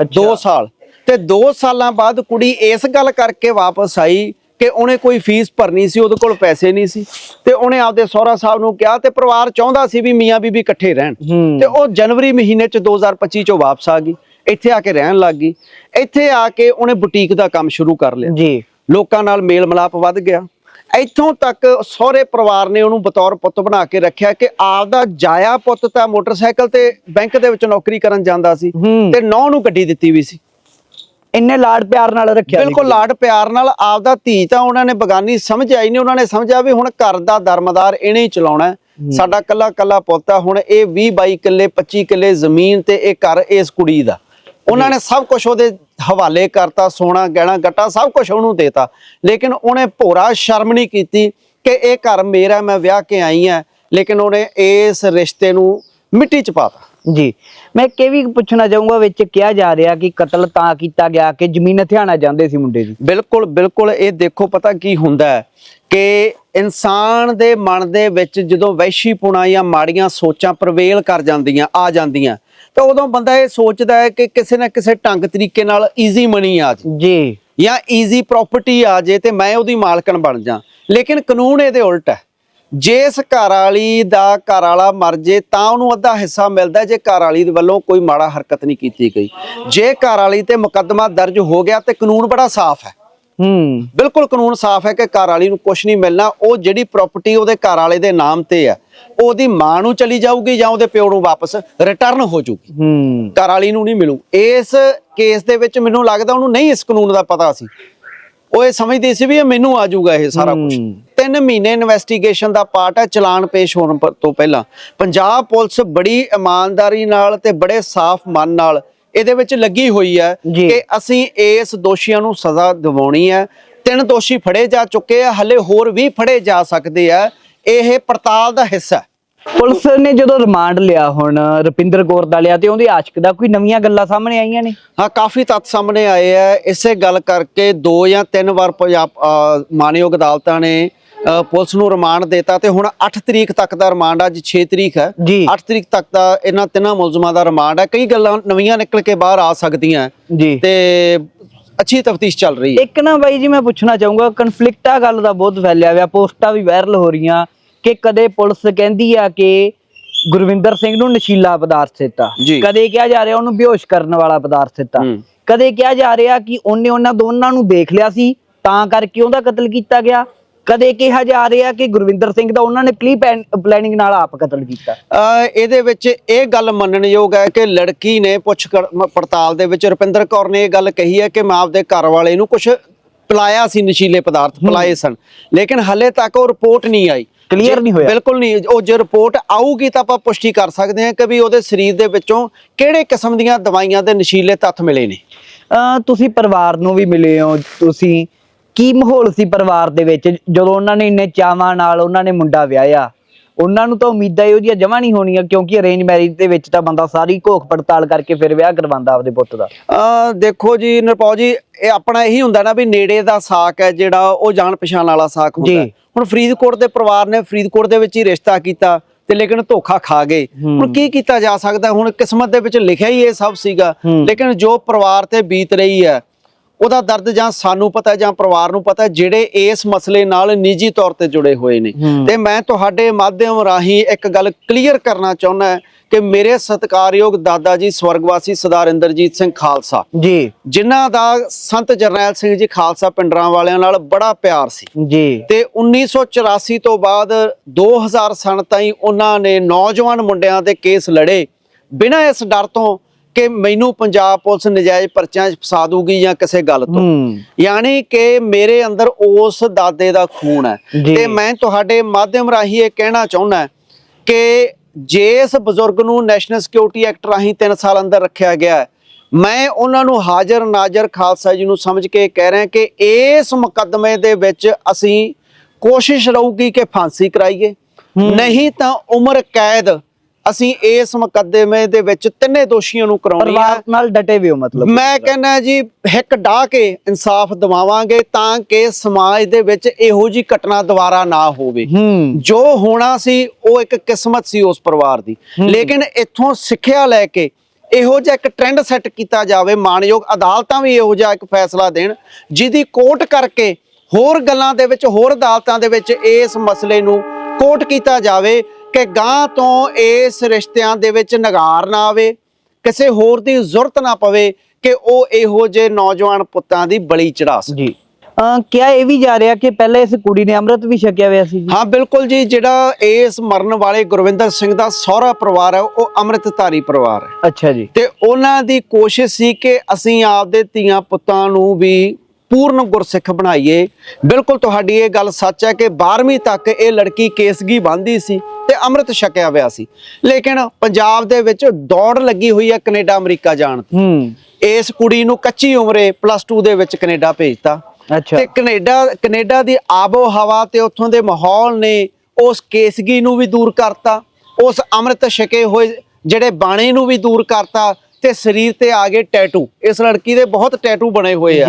ਅੱਛਾ। 2 ਸਾਲ। ਤੇ 2 ਸਾਲਾਂ ਬਾਅਦ ਕੁੜੀ ਇਸ ਗੱਲ ਕਰਕੇ ਵਾਪਸ ਆਈ ਕਿ ਉਹਨੇ ਕੋਈ ਫੀਸ ਭਰਨੀ ਸੀ ਉਹਦੇ ਕੋਲ ਪੈਸੇ ਨਹੀਂ ਸੀ। ਤੇ ਉਹਨੇ ਆਪਦੇ ਸਹੁਰਾ ਸਾਹਿਬ ਨੂੰ ਕਿਹਾ ਤੇ ਪਰਿਵਾਰ ਚਾਹੁੰਦਾ ਸੀ ਵੀ ਮੀਆਂ ਬੀਬੀ ਇਕੱਠੇ ਰਹਿਣ। ਤੇ ਉਹ ਜਨਵਰੀ ਮਹੀਨੇ ਚ 2025 ਚੋਂ ਵਾਪਸ ਆ ਗਈ। ਇੱਥੇ ਆ ਕੇ ਰਹਿਣ ਲੱਗ ਗਈ। ਇੱਥੇ ਆ ਕੇ ਉਹਨੇ ਬੁਟੀਕ ਦਾ ਕੰਮ ਸ਼ੁਰੂ ਕਰ ਲਿਆ। ਜੀ। ਲੋਕਾਂ ਨਾਲ ਮੇਲ ਮਿਲਾਪ ਵੱਧ ਗਿਆ। ਇੱਥੋਂ ਤੱਕ ਸਹੁਰੇ ਪਰਿਵਾਰ ਨੇ ਉਹਨੂੰ ਬਤੌਰ ਪੁੱਤ ਬਣਾ ਕੇ ਰੱਖਿਆ ਕਿ ਆਪਦਾ ਜਾਇਆ ਪੁੱਤ ਤਾਂ ਮੋਟਰਸਾਈਕਲ ਤੇ ਬੈਂਕ ਦੇ ਵਿੱਚ ਨੌਕਰੀ ਕਰਨ ਜਾਂਦਾ ਸੀ। ਤੇ ਨੌ ਨੂੰ ਗੱਡੀ ਦਿੱਤੀ ਵੀ ਸੀ। ਇੰਨੇ ਲਾਡ ਪਿਆਰ ਨਾਲ ਰੱਖਿਆ ਬਿਲਕੁਲ ਲਾਡ ਪਿਆਰ ਨਾਲ ਆਪਦਾ ਧੀ ਤਾਂ ਉਹਨਾਂ ਨੇ ਬਗਾਨੀ ਸਮਝਿਆ ਹੀ ਨਹੀਂ ਉਹਨਾਂ ਨੇ ਸਮਝਿਆ ਵੀ ਹੁਣ ਘਰ ਦਾ ਦਰਮਦਾਰ ਇਹਨੇ ਹੀ ਚਲਾਉਣਾ। ਸਾਡਾ ਕੱਲਾ ਕੱਲਾ ਪੁੱਤ ਆ ਹੁਣ ਇਹ 20 22 ਕਿੱਲੇ 25 ਕਿੱਲੇ ਜ਼ਮੀਨ ਤੇ ਇਹ ਘਰ ਇਸ ਕੁੜੀ ਦਾ। ਉਹਨਾਂ ਨੇ ਸਭ ਕੁਝ ਉਹਦੇ ਹਵਾਲੇ ਕਰਤਾ ਸੋਨਾ ਗਹਿਣਾ ਗੱਟਾ ਸਭ ਕੁਝ ਉਹਨੂੰ ਦੇਤਾ। ਲੇਕਿਨ ਉਹਨੇ ਭੋਰਾ ਸ਼ਰਮ ਨਹੀਂ ਕੀਤੀ ਕਿ ਇਹ ਘਰ ਮੇਰਾ ਮੈਂ ਵਿਆਹ ਕੇ ਆਈ ਆ ਲੇਕਿਨ ਉਹਨੇ ਇਸ ਰਿਸ਼ਤੇ ਨੂੰ ਮਿੱਟੀ ਚ ਪਾਤਾ ਜੀ। ਮੈਂ ਇਹ ਵੀ ਪੁੱਛਣਾ ਚਾਹੂੰਗਾ ਵਿੱਚ ਕਿਹਾ ਜਾ ਰਿਹਾ ਕਿ ਕਤਲ ਤਾਂ ਕੀਤਾ ਗਿਆ ਕਿ ਜ਼ਮੀਨ ਹਥਿਆਣਾ ਜਾਂਦੇ ਸੀ ਮੁੰਡੇ ਦੀ? ਬਿਲਕੁਲ ਬਿਲਕੁਲ। ਇਹ ਦੇਖੋ ਪਤਾ ਕੀ ਹੁੰਦਾ ਹੈ ਕਿ ਇਨਸਾਨ ਦੇ ਮਨ ਦੇ ਵਿੱਚ ਜਦੋਂ ਵਹਿਸ਼ੀਪੁਣਾ ਜਾਂ ਮਾੜੀਆਂ ਸੋਚਾਂ ਪ੍ਰਵੇਲ ਕਰ ਜਾਂਦੀਆਂ ਆ ਜਾਂਦੀਆਂ ਤਾਂ ਉਦੋਂ ਬੰਦਾ ਇਹ ਸੋਚਦਾ ਹੈ ਕਿ ਕਿਸੇ ਨਾ ਕਿਸੇ ਢੰਗ ਤਰੀਕੇ ਨਾਲ ਈਜ਼ੀ ਮਨੀ ਆ ਜੇ। ਜੀ। ਜਾਂ ਈਜ਼ੀ ਪ੍ਰਾਪਰਟੀ ਆ ਜੇ ਤੇ ਮੈਂ ਉਹਦੀ ਮਾਲਕਣ ਬਣ ਜਾ। ਲੇਕਿਨ ਕਾਨੂੰਨ ਇਹਦੇ ਉਲਟ ਹੈ। ਜਿਸ ਘਰ ਵਾਲੀ ਦਾ ਘਰ ਵਾਲਾ ਮਰ ਜੇ ਤਾਂ ਉਹਨੂੰ ਅੱਧਾ ਹਿੱਸਾ ਮਿਲਦਾ ਜੇ ਘਰ ਵਾਲੀ ਦੇ ਵੱਲੋਂ ਕੋਈ ਮਾੜਾ ਹਰਕਤ ਨਹੀਂ ਕੀਤੀ ਗਈ। ਜੇ ਘਰ ਵਾਲੀ ਤੇ ਮੁਕੱਦਮਾ ਦਰਜ ਹੋ ਗਿਆ ਤੇ ਕਾਨੂੰਨ ਬੜਾ ਸਾਫ਼ ਹੈ। ਹੂੰ। ਬਿਲਕੁਲ ਕਾਨੂੰਨ ਸਾਫ਼ ਹੈ ਕਿ ਘਰ ਵਾਲੀ ਨੂੰ ਕੁਝ ਨਹੀਂ ਮਿਲਣਾ। ਉਹ ਜਿਹੜੀ ਪ੍ਰਾਪਰਟੀ ਉਹਦੇ ਘਰ ਵਾਲੇ ਦੇ ਨਾਮ ਤੇ ਹੈ ਉਹਦੀ ਮਾਂ ਨੂੰ ਚਲੀ ਜਾਊਗੀ ਜਾਂ ਉਹਦੇ ਪਿਓ ਨੂੰ ਵਾਪਸ ਰਿਟਰਨ ਹੋ ਜਾਊਗੀ ਹੂੰ। ਘਰ ਵਾਲੀ ਨੂੰ ਨਹੀਂ ਮਿਲੂ। ਇਸ ਕੇਸ ਦੇ ਵਿੱਚ ਮੈਨੂੰ ਲੱਗਦਾ ਉਹਨੂੰ ਨਹੀਂ ਇਸ ਕਾਨੂੰਨ ਦਾ ਪਤਾ ਸੀ। ਉਹ ਇਹ ਸਮਝਦੀ ਸੀ ਵੀ ਇਹ ਮੈਨੂੰ ਆ ਜਾਊਗਾ ਇਹ ਸਾਰਾ ਕੁਝ ਤਿੰਨ ਮਹੀਨੇ ਇਨਵੈਸਟੀਗੇਸ਼ਨ ਦਾ ਪਾਰਟ ਹੈ ਚਲਾਨ ਪੇਸ਼ ਹੋਣ ਤੋਂ ਪਹਿਲਾਂ। ਪੰਜਾਬ ਪੁਲਿਸ ਬੜੀ ਇਮਾਨਦਾਰੀ ਨਾਲ ਤੇ ਬੜੇ ਸਾਫ਼ ਮਨ ਨਾਲ ਇਹਦੇ ਵਿੱਚ ਲੱਗੀ ਹੋਈ ਹੈ। ਕਿ ਅਸੀਂ ਇਸ ਦੋਸ਼ੀਆਂ ਨੂੰ ਸਜ਼ਾ ਦਿਵਾਉਣੀ ਹੈ। ਤਿੰਨ ਦੋਸ਼ੀ ਫੜੇ ਜਾ ਚੁੱਕੇ ਆ ਹਲੇ ਹੋਰ ਵੀ ਫੜੇ ਜਾ ਸਕਦੇ ਆ। ਇਹ ਪੜਤਾਲ ਦਾ ਹਿੱਸਾ ਪੁਲਿਸ ਨੇ ਜਦੋਂ ਰਿਮਾਂਡ ਲਿਆ ਹੁਣ ਰੁਪਿੰਦਰ ਕੌਰ ਦਾ ਲਿਆ ਤੇ ਉਹਦੇ ਆਸ਼ਕ ਦਾ ਕੋਈ ਨਵੀਆਂ ਗੱਲਾਂ ਸਾਹਮਣੇ ਆਈਆਂ ਨੇ? ਹਾਂ ਕਾਫੀ ਤੱਥ ਸਾਹਮਣੇ ਆਏ ਆ। ਇਸੇ ਗੱਲ ਕਰਕੇ ਦੋ ਜਾਂ ਤਿੰਨ ਵਾਰ ਮਾਨਯੋਗ ਅਦਾਲਤਾਂ ਨੇ ਪੁਲਿਸ ਨੂੰ ਰਿਮਾਂਡ ਦਿੱਤਾ ਤੇ ਹੁਣ 8 ਤਰੀਕ ਤੱਕ ਦਾ ਰਿਮਾਂਡ ਅੱਜ 6 ਤਰੀਕ ਹੈ। ਜੀ। 8 ਤਰੀਕ ਤੱਕ ਦਾ ਇਹਨਾਂ ਤਿੰਨਾਂ ਮੁਲਜ਼ਮਾਂ ਦਾ ਰਿਮਾਂਡ ਹੈ ਕਈ ਗੱਲਾਂ ਨਵੀਆਂ ਨਿਕਲ ਕੇ ਬਾਹਰ ਆ ਸਕਦੀਆਂ ਤੇ ਅੱਛੀ ਤਫਤੀਸ਼ ਚੱਲ ਰਹੀ ਹੈ। ਇੱਕ ਨਾ ਬਾਈ ਜੀ ਮੈਂ ਪੁੱਛਣਾ ਚਾਹੂੰਗਾ ਕਨਫਲਿਕਟ ਆ ਗੱਲ ਦਾ ਬਹੁਤ ਫੈਲਿਆ ਹੋਇਆ ਪੋਸਟਾਂ ਵੀ ਵਾਇਰਲ ਹੋ ਰਹੀਆਂ ਕਿ ਕਦੇ ਪੁਲਿਸ ਕਹਿੰਦੀ ਆ ਕਿ ਗੁਰਵਿੰਦਰ ਸਿੰਘ ਨੂੰ ਨਸ਼ੀਲਾ ਪਦਾਰਥ ਦਿੱਤਾ। ਕਦੇ ਕਿਹਾ ਜਾ ਰਿਹਾ ਉਹਨੂੰ ਬੇਹੋਸ਼ ਕਰਨ ਵਾਲਾ ਪਦਾਰਥ ਦਿੱਤਾ। ਕਦੇ ਕਿਹਾ ਜਾ ਰਿਹਾ ਕਿ ਉਹਨੇ ਉਹਨਾਂ ਦੋਨਾਂ ਨੂੰ ਦੇਖ ਲਿਆ ਸੀ ਤਾਂ ਕਰਕੇ ਉਹਦਾ ਕਤਲ ਕੀਤਾ ਗਿਆ। ਕਦੇ ਕਿਹਾ ਜਾ ਰਿਹਾ ਕਿ ਗੁਰਵਿੰਦਰ ਸਿੰਘ ਦਾ ਉਹਨਾਂ ਨੇ ਕਲੀ ਪਲੈਨਿੰਗ ਨਾਲ ਆਪ ਕਤਲ ਕੀਤਾ? ਇਹਦੇ ਵਿੱਚ ਇਹ ਗੱਲ ਮੰਨਣਯੋਗ ਹੈ ਕਿ ਲੜਕੀ ਨੇ ਪੁੱਛ ਪੜਤਾਲ ਦੇ ਵਿੱਚ ਰੁਪਿੰਦਰ ਕੌਰ ਨੇ ਇਹ ਗੱਲ ਕਹੀ ਹੈ ਕਿ ਮੈਂ ਆਪਦੇ ਘਰ ਵਾਲੇ ਨੂੰ ਕੁਝ ਪਿਲਾਇਆ ਸੀ ਨਸ਼ੀਲੇ ਪਦਾਰਥ ਪਿਲਾਏ ਸਨ। ਲੇਕਿਨ ਹਲੇ ਤੱਕ ਉਹ ਰਿਪੋਰਟ ਨਹੀਂ ਆਈ। ਜੇ- ਨਹੀਂ ਹੋਇਆ। ਬਿਲਕੁਲ ਨਹੀਂ ਉਹ ਜੇ ਰਿਪੋਰਟ ਆਊਗੀ ਤਾਂ ਆਪਾਂ ਪੁਸ਼ਟੀ ਕਰ ਸਕਦੇ ਹਾਂ ਕਿ ਵੀ ਉਹਦੇ ਸਰੀਰ ਦੇ ਵਿੱਚੋਂ ਕਿਹੜੇ ਕਿਸਮ ਦੀਆਂ ਦਵਾਈਆਂ ਦੇ ਨਸ਼ੀਲੇ ਤੱਤ ਮਿਲੇ ਨੇ। ਤੁਸੀਂ ਪਰਿਵਾਰ ਨੂੰ ਵੀ ਮਿਲੇ ਹੋ ਤੁਸੀਂ ਕੀ ਮਾਹੌਲ ਸੀ ਪਰਿਵਾਰ ਦੇ ਵਿੱਚ ਜਦੋਂ ਉਹਨਾਂ ਨੇ ਇੰਨੇ ਚਾਵਾਂ ਨਾਲ ਉਹਨਾਂ ਨੇ ਮੁੰਡਾ ਵਿਆਹਿਆ ਉਹਨਾਂ ਨੂੰ ਤਾਂ ਉਮੀਦਾਂ ਇਹੋ ਜਿਹੀਆਂ ਜਮਾ ਨਹੀਂ ਹੋਣੀਆਂ ਕਿਉਂਕਿ ਅਰੇਂਜ ਮੈਰਿਜ ਦੇ ਵਿੱਚ ਤਾਂ ਬੰਦਾ ਸਾਰੀ ਘੋਖ ਪੜਤਾਲ ਕਰਕੇ ਫਿਰ ਵਿਆਹ ਕਰਵਾਉਂਦਾ ਆਪਦੇ ਪੁੱਤ ਦਾ ਅਹ ਦੇਖੋ ਜੀ ਨਿਰਪਾਲ ਜੀ ਇਹ ਆਪਣਾ ਇਹੀ ਹੁੰਦਾ ਨਾ ਵੀ ਨੇੜੇ ਦਾ ਸਾਕ ਹੈ ਜਿਹੜਾ ਉਹ ਜਾਣ ਪਛਾਣ ਵਾਲਾ ਸਾਕ ਹੁੰਦਾ। ਹੁਣ ਫਰੀਦਕੋਟ ਦੇ ਪਰਿਵਾਰ ਨੇ ਫਰੀਦਕੋਟ ਦੇ ਵਿੱਚ ਹੀ ਰਿਸ਼ਤਾ ਕੀਤਾ ਤੇ ਲੇਕਿਨ ਧੋਖਾ ਖਾ ਗਏ। ਹੁਣ ਕੀ ਕੀਤਾ ਜਾ ਸਕਦਾ ਹੁਣ ਕਿਸਮਤ ਦੇ ਵਿੱਚ ਲਿਖਿਆ ਹੀ ਇਹ ਸਭ ਸੀਗਾ। ਲੇਕਿਨ ਜੋ ਪਰਿਵਾਰ ਤੇ ਬੀਤ ਰਹੀ ਹੈ ਉਹਦਾ ਦਰਦ ਜਾਂ ਸਾਨੂੰ ਪਤਾ ਜਾਂ ਪਰਿਵਾਰ ਨੂੰ ਪਤਾ ਜਿਹੜੇ ਇਸ ਮਸਲੇ ਨਾਲ ਨਿੱਜੀ ਤੌਰ ਤੇ ਜੁੜੇ ਹੋਏ ਨੇ। ਤੇ ਮੈਂ ਤੁਹਾਡੇ ਮਾਧਿਅਮ ਰਾਹੀਂ ਇੱਕ ਗੱਲ ਕਲੀਅਰ ਕਰਨਾ ਚਾਹੁੰਦਾ ਕਿ ਮੇਰੇ ਸਤਿਕਾਰਯੋਗ ਦਾਦਾ ਜੀ ਸਵਰਗਵਾਸੀ ਸਰਦਾਰ ਇੰਦਰਜੀਤ ਸਿੰਘ ਖਾਲਸਾ। ਜੀ। ਜਿਨ੍ਹਾਂ ਦਾ ਸੰਤ ਜਰਨੈਲ ਸਿੰਘ ਜੀ ਖਾਲਸਾ ਪਿੰਡਰਾਂ ਵਾਲਿਆਂ ਨਾਲ ਬੜਾ ਪਿਆਰ ਸੀ। ਜੀ। ਤੇ 1984 ਤੋਂ ਬਾਅਦ 2000 ਸਨ ਤਾਈਂ ਉਹਨਾਂ ਨੇ ਨੌਜਵਾਨ ਮੁੰਡਿਆਂ ਦੇ ਕੇਸ ਲੜੇ। ਬਿਨਾਂ ਇਸ ਡਰ ਤੋਂ ਕਿ ਮੈਨੂੰ ਪੰਜਾਬ ਪੁਲਿਸ ਨਜਾਇਜ਼ ਪਰਚਿਆਂ 'ਚ ਫਸਾ ਦੂਗੀ ਜਾਂ ਕਿਸੇ ਗੱਲ ਤੋਂ। ਯਾਨੀ ਕਿ ਮੇਰੇ ਅੰਦਰ ਉਸ ਦਾਦੇ ਦਾ ਖੂਨ ਹੈ। ਤੇ ਮੈਂ ਤੁਹਾਡੇ ਮਾਧਿਅਮ ਰਾਹੀਂ ਇਹ ਕਹਿਣਾ ਚਾਹੁੰਦਾ ਕਿ ਜੇ ਇਸ ਬਜ਼ੁਰਗ ਨੂੰ ਨੈਸ਼ਨਲ ਸਿਕਿਉਰਿਟੀ ਐਕਟ ਰਾਹੀਂ 3 ਸਾਲ ਅੰਦਰ ਰੱਖਿਆ ਗਿਆ ਮੈਂ ਉਹਨਾਂ ਨੂੰ ਹਾਜ਼ਰ ਨਾਜ਼ਰ ਖਾਲਸਾ ਜੀ ਨੂੰ ਸਮਝ ਕੇ ਕਹਿ ਰਿਹਾ ਕਿ ਇਸ ਮੁਕੱਦਮੇ ਦੇ ਵਿੱਚ ਅਸੀਂ ਕੋਸ਼ਿਸ਼ ਰਹੂਗੀ ਕਿ ਫਾਂਸੀ ਕਰਾਈਏ। ਨਹੀਂ ਤਾਂ ਉਮਰ ਕੈਦ ਅਸੀਂ ਇਸ ਮੁਕੱਦਮੇ ਦੇ ਵਿੱਚ ਤਿੰਨੇ ਦੋਸ਼ੀਆਂ ਨੂੰ ਕਰਾਉਣੀ ਪਰਿਵਾਰ ਨਾਲ ਡਟੇ ਵੀ ਹੋ ਮਤਲਬ। ਮੈਂ ਕਹਿੰਦਾ ਜੀ ਹਿੱਕ ਢਾ ਕੇ ਇਨਸਾਫ ਦਿਵਾਵਾਂਗੇ ਤਾਂ ਕਿ ਸਮਾਜ ਦੇ ਵਿੱਚ ਇਹੋ ਜੀ ਘਟਨਾ ਦੁਬਾਰਾ ਨਾ ਹੋਵੇ। ਜੋ ਹੋਣਾ ਸੀ ਉਹ ਇੱਕ ਕਿਸਮਤ ਸੀ ਉਸ ਪਰਿਵਾਰ ਦੀ। ਲੇਕਿਨ ਇੱਥੋਂ ਸਿੱਖਿਆ ਲੈ ਕੇ ਇਹੋ ਜਿਹਾ ਇੱਕ ਟ੍ਰੈਂਡ ਸੈੱਟ ਕੀਤਾ ਜਾਵੇ ਮਾਨਯੋਗ ਅਦਾਲਤਾਂ ਵੀ ਇਹੋ ਜਿਹਾ ਇੱਕ ਫੈਸਲਾ ਦੇਣ ਜਿਹਦੀ ਕੋਰਟ ਕਰਕੇ ਹੋਰ ਗੱਲਾਂ ਦੇ ਵਿੱਚ ਹੋਰ ਅਦਾਲਤਾਂ ਦੇ ਵਿੱਚ ਇਸ ਮਸਲੇ ਨੂੰ ਕੋਰਟ ਕੀਤਾ ਜਾਵੇ ਕਿ ਗਾਂ ਤੋਂ ਇਸ ਰਿਸ਼ਤਿਆਂ ਦੇ ਵਿੱਚ ਨਗਾਰ ਨਾ ਆਵੇ ਕਿਸੇ ਹੋਰ ਦੀ ਜ਼ਰੂਰਤ ਨਾ ਪਵੇ ਕਿ ਉਹ ਇਹੋ ਜਿਹੇ ਨੌਜਵਾਨ ਪੁੱਤਾਂ ਦੀ ਬਲੀ ਚੜਾ ਸਕੇ ਜੀ। ਕਿਆ ਇਹ ਵੀ ਜਾ ਰਿਹਾ ਕਿ ਪਹਿਲੇ ਇਸ ਕੁੜੀ ਨੇ ਅੰਮ੍ਰਿਤ ਵੀ ਛਕਿਆ ਹੋਇਆ ਸੀ ਜੀ। ਹਾਂ ਬਿਲਕੁਲ ਜੀ ਜਿਹੜਾ ਇਸ ਮਰਨ ਵਾਲੇ ਗੁਰਵਿੰਦਰ ਸਿੰਘ ਦਾ ਸਹੁਰਾ ਪਰਿਵਾਰ ਹੈ ਉਹ ਅੰਮ੍ਰਿਤਧਾਰੀ ਪਰਿਵਾਰ ਹੈ। ਅੱਛਾ ਜੀ। ਤੇ ਉਹਨਾਂ ਦੀ ਕੋਸ਼ਿਸ਼ ਸੀ ਕਿ ਅਸੀਂ ਆਪਦੇ ਧੀਆਂ ਪੁੱਤਾਂ ਨੂੰ ਵੀ ਪੂਰਨ ਗੁਰਸਿੱਖ ਬਣਾਈਏ। ਬਿਲਕੁਲ ਤੁਹਾਡੀ ਇਹ ਗੱਲ ਸੱਚ ਹੈ ਕਿ 12ਵੀਂ ਤੱਕ ਇਹ ਲੜਕੀ ਕੇਸਗੀ ਬੰਦੀ ਸੀ। ਅੰਮ੍ਰਿਤ ਛਕਿਆ ਹੋਇਆ ਸੀ। ਲੇਕਿਨ ਪੰਜਾਬ ਦੇ ਵਿੱਚ ਦੌੜ ਲੱਗੀ ਹੋਈ ਹੈ ਕੈਨੇਡਾ ਅਮਰੀਕਾ ਜਾਣ ਦੀ ਇਸ ਕੁੜੀ ਨੂੰ ਕੱਚੀ ਉਮਰੇ ਪਲੱਸ 2 ਦੇ ਵਿੱਚ ਕੈਨੇਡਾ ਭੇਜਤਾ। ਅੱਛਾ। ਤੇ ਕੈਨੇਡਾ ਕੈਨੇਡਾ ਦੀ ਆਬੋ ਹਵਾ ਤੇ ਉੱਥੋਂ ਦੇ ਮਾਹੌਲ ਨੇ ਉਸ ਕੇਸਗੀ ਨੂੰ ਵੀ ਦੂਰ ਕਰਤਾ। ਉਸ ਅੰਮ੍ਰਿਤ ਛਕੇ ਹੋਏ ਜਿਹੜੇ ਬਾਣੇ ਨੂੰ ਵੀ ਦੂਰ ਕਰਤਾ ਤੇ ਸਰੀਰ ਤੇ ਆ ਗਏ ਟੈਟੂ ਇਸ ਲੜਕੀ ਦੇ ਬਹੁਤ ਟੈਟੂ ਬਣੇ ਹੋਏ ਆ।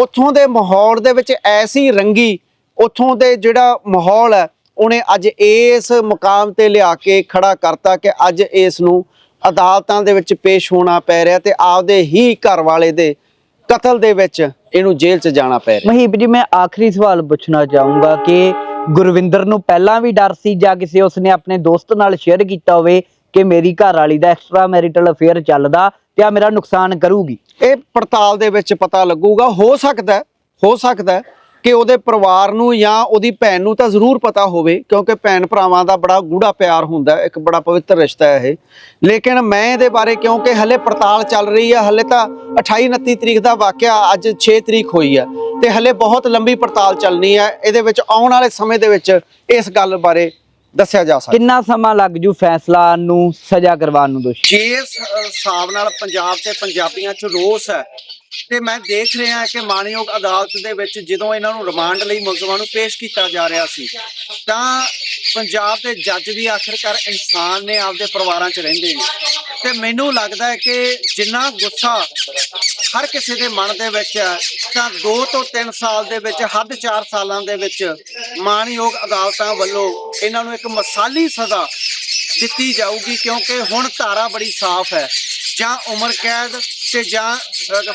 ਉੱਥੋਂ ਦੇ ਮਾਹੌਲ ਦੇ ਵਿੱਚ ਐਸੀ ਰੰਗੀ ਉੱਥੋਂ ਦੇ ਜਿਹੜਾ ਮਾਹੌਲ ਹੈ ਉਹਨੇ ਅੱਜ ਇਸ ਮੁਕਾਮ ਤੇ ਲਿਆ ਕੇ ਖੜਾ ਕਰਤਾ ਕਿ ਅੱਜ ਇਸ ਨੂੰ ਅਦਾਲਤਾਂ ਦੇ ਵਿੱਚ ਪੇਸ਼ ਹੋਣਾ ਪੈ ਰਿਹਾ ਤੇ ਆਪਦੇ ਹੀ ਘਰ ਵਾਲੇ ਦੇ ਕਤਲ ਦੇ ਵਿੱਚ ਇਹਨੂੰ ਜੇਲ੍ਹ 'ਚ ਜਾਣਾ ਪੈ ਰਿਹਾ। ਮਹੀਪ ਜੀ ਮੈਂ ਆਖਰੀ ਸਵਾਲ ਪੁੱਛਣਾ ਚਾਹੂੰਗਾ ਕਿ ਗੁਰਵਿੰਦਰ ਨੂੰ ਪਹਿਲਾਂ ਵੀ ਡਰ ਸੀ ਜਾਂ ਕਿਸੇ ਉਸਨੇ ਆਪਣੇ ਦੋਸਤ ਨਾਲ ਸ਼ੇਅਰ ਕੀਤਾ ਹੋਵੇ ਕਿ ਮੇਰੀ ਘਰ ਵਾਲੀ ਦਾ ਐਕਸਟਰਾ ਮੈਰਿਟਲ ਅਫੇਅਰ ਚੱਲਦਾ ਤੇ ਆ ਮੇਰਾ ਨੁਕਸਾਨ ਕਰੂਗੀ? ਇਹ ਪੜਤਾਲ ਦੇ ਵਿੱਚ ਪਤਾ ਲੱਗੂਗਾ ਹੋ ਸਕਦਾ ਹੈ- ਸਕਦਾ ਕਿ ਉਹਦੇ ਪਰਿਵਾਰ ਨੂੰ ਜਾਂ ਉਹਦੀ ਭੈਣ ਨੂੰ ਤਾਂ ਜ਼ਰੂਰ ਪਤਾ ਹੋਵੇ ਕਿਉਂਕਿ ਭੈਣ ਭਰਾਵਾਂ ਦਾ ਬੜਾ ਗੂੜਾ ਪਿਆਰ ਹੁੰਦਾ ਇੱਕ ਬੜਾ ਪਵਿੱਤਰ ਰਿਸ਼ਤਾ ਹੈ ਇਹ। ਲੇਕਿਨ ਮੈਂ ਇਹਦੇ ਬਾਰੇ ਕਿਉਂਕਿ ਹਲੇ ਪੜਤਾਲ ਚੱਲ ਰਹੀ ਹੈ ਹਲੇ ਤਾਂ 28 29 ਤਰੀਕ ਦਾ ਵਾਕਿਆ ਅੱਜ 6 ਤਰੀਕ ਹੋਈ ਹੈ ਤੇ ਹਲੇ ਬਹੁਤ ਲੰਬੀ ਪੜਤਾਲ ਚੱਲਣੀ ਹੈ ਇਹਦੇ ਵਿੱਚ ਆਉਣ ਵਾਲੇ ਸਮੇਂ ਦੇ ਵਿੱਚ ਇਸ ਗੱਲ ਬਾਰੇ ਦੱਸਿਆ ਜਾ ਸਕਦਾ। ਕਿੰਨਾ ਸਮਾਂ ਲੱਗ ਜੂ ਫੈਸਲਾ ਨੂੰ ਸਜ਼ਾ ਕਰਵਾਉਣ ਨੂੰ ਦੋਸ਼ੀ? ਜਿਸ ਹਿਸਾਬ ਨਾਲ ਪੰਜਾਬ ਤੇ ਪੰਜਾਬੀਆਂ 'ਚ ਰੋਸ ਹੈ ਤੇ ਮੈਂ ਦੇਖ ਰਿਹਾ ਕਿ ਮਾਨਯੋਗ ਅਦਾਲਤ ਦੇ ਵਿੱਚ ਜਦੋਂ ਇਹਨਾਂ ਨੂੰ ਰਿਮਾਂਡ ਲਈ ਮੁਲਜ਼ਮਾਂ ਨੂੰ ਪੇਸ਼ ਕੀਤਾ ਜਾ ਰਿਹਾ ਸੀ, ਤਾਂ ਪੰਜਾਬ ਦੇ ਜੱਜ ਵੀ ਆਖਰਕਾਰ ਇਨਸਾਨ ਨੇ ਆਪਦੇ ਪਰਿਵਾਰਾਂ 'ਚ ਰਹਿੰਦੇ ਨੇ। ਤੇ ਮੈਨੂੰ ਲੱਗਦਾ ਹੈ ਕਿ ਜਿੰਨਾ ਗੁੱਸਾ ਹਰ ਕਿਸੇ ਦੇ ਮਨ ਦੇ ਵਿੱਚ ਹੈ, ਤਾਂ 2 ਤੋਂ 3 ਸਾਲ ਦੇ ਵਿੱਚ, ਹੱਦ 4 ਸਾਲਾਂ ਦੇ ਵਿੱਚ ਮਾਨਯੋਗ ਅਦਾਲਤਾਂ ਵੱਲੋਂ ਇਹਨਾਂ ਨੂੰ ਇੱਕ ਮਸਾਲੀ ਸਜ਼ਾ ਦਿੱਤੀ ਜਾਊਗੀ ਕਿਉਂਕਿ ਹੁਣ ਧਾਰਾ ਬੜੀ ਸਾਫ਼ ਹੈ। ਜਾਂ ਉਮਰ ਕੈਦ ਤੇ ਜਾਂ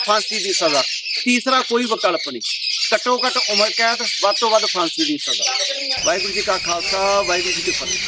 ਫਾਂਸੀ ਦੀ ਸਜ਼ਾ। ਤੀਸਰਾ ਕੋਈ ਵਿਕਲਪ ਨਹੀਂ। ਘੱਟੋ ਘੱਟ ਉਮਰ ਕੈਦ, ਵੱਧ ਤੋਂ ਵੱਧ ਫਾਂਸੀ ਦੀ ਸਜ਼ਾ। ਵਾਹਿਗੁਰੂ ਜੀ ਕਾ ਖਾਲਸਾ, ਵਾਹਿਗੁਰੂ ਜੀ ਕੀ ਫਤਿਹ।